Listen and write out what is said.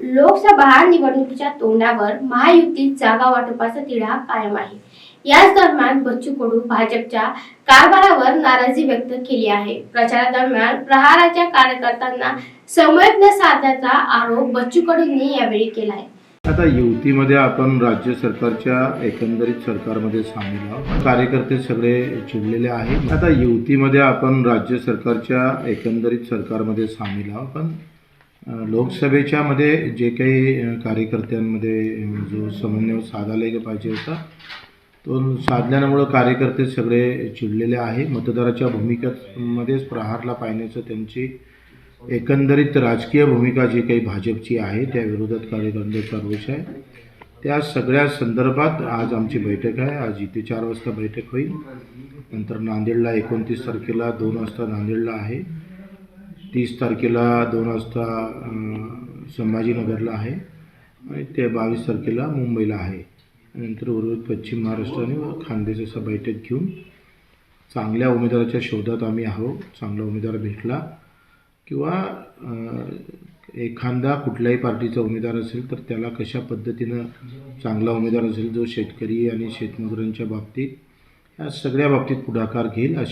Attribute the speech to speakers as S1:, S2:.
S1: लोकसभा निवडणुकीच्या तोंडावर महायुतीत जागा वाटपाचा तिढा कायम आहे. याच दरम्यान बच्चू कडू भाजपच्या कारभारावर नाराजी व्यक्त केली आहे. प्रचारादरम्यान प्रहाराच्या कार्यकर्त्यांना समन्वय न साधल्याचा आरोप बच्चू कडूंनी यावेळी केला आहे
S2: आता युतीमध्ये आपण राज्य सरकारच्या एकंदरीत सरकारमध्ये सामील आहोत. कार्यकर्ते सगळे चिडलेले आहेत. आता युतीमध्ये आपण राज्य सरकारच्या एकंदरीत सरकारमध्ये सामील आहोत. पण लोकसभेच्या मध्ये जे काही कार्यकर्त्यांमध्ये जो समन्वय साधायला पाहिजे होता तो साधल्यामुळं कार्यकर्ते सगळे चिडलेले आहे. मतदाराच्या भूमिकेमध्येच प्रहारला पाहण्याचं त्यांची एकंदरीत राजकीय भूमिका जी काही भाजपची आहे त्या विरोधात कार्यकर्त्यांचा रोष आहे. त्या सगळ्या संदर्भात आज आमची बैठक आहे. आज इथे चार वाजता बैठक होईल. नंतर नांदेडला एकोणतीस तारखेला दोन वाजता नांदेडला आहे. तीस तारखेला दोन वाजता संभाजीनगरला आहे. आणि ते बावीस तारखेला मुंबईला आहे. नंतर उर्वरित पश्चिम महाराष्ट्र आणि खानदेश असं बैठक घेऊन चांगल्या उमेदवाराच्या शोधात आम्ही आहोत. चांगला उमेदवार भेटला किंवा एखादा कुठल्याही पार्टीचा उमेदवार असेल तर त्याला कशा पद्धतीनं चांगला उमेदवार असेल जो शेतकरी आणि शेतमजुरांच्या बाबतीत या सगळ्या बाबतीत पुढाकार घेईल अशी